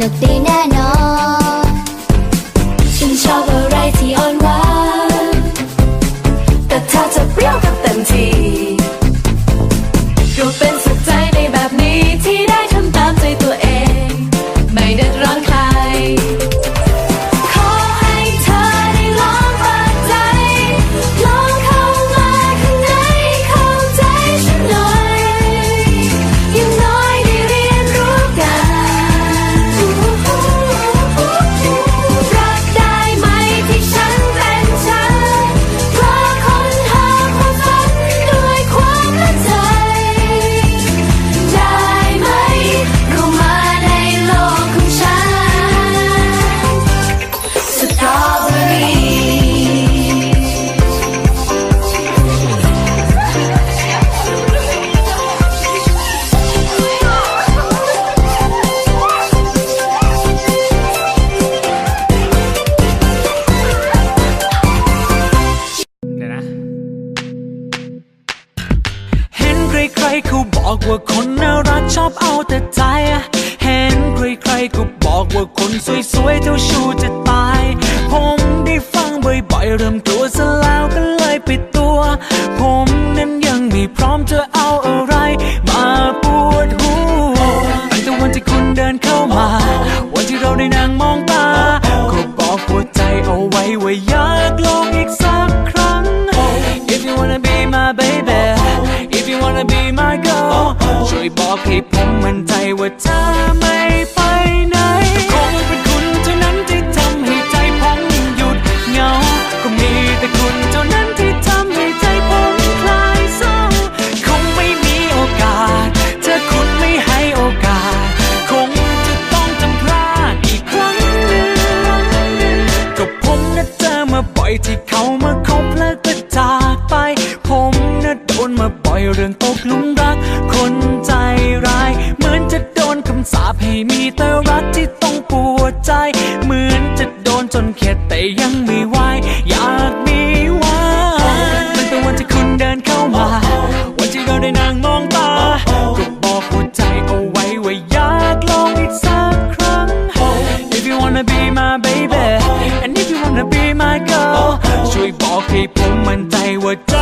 นุกดีแน่นอน ฉันชอบอะไรที่อ่อนหวานแต่ถ้าจะเปรี้ยวก็เต็มที่ ใครๆเขาบอกว่าคนน่ารักชอบเอาแต่ใจ เห็นใครๆก็บอกว่าคนสวยๆเจ้าชู้จะตาย ผมได้ฟังบ่อยๆเริ่มกลัวซะแล้วก็เลยปิดตัว ผมนั้นยังไม่พร้อมจะเอาอะไร มาปวดหัวตั้งแต่วันที่คุณเดินเข้ามา วันที่เราได้นั่งมองตาก็บอกหัวใจเอาไว้ว่าอยา ให้ผมมั่นใจว่าเธอไม่ไปไหน คงเป็นคุณเท่านั้นที่ทำให้ใจผมหยุดเหงา ก็มีแต่คุณเท่านั้นที่ทำให้ใจผมคลายเศร้า คงไม่มีโอกาสถ้าคุณไม่ให้โอกาส คงจะต้องจำพลาดอีกครั้งหนึ่งก็ผมนะเจอมาบ่อยที่เขามาคบแล้วก็จากไป ผมนะโดนมาบ่อยเรื่องตกหลุม ใจ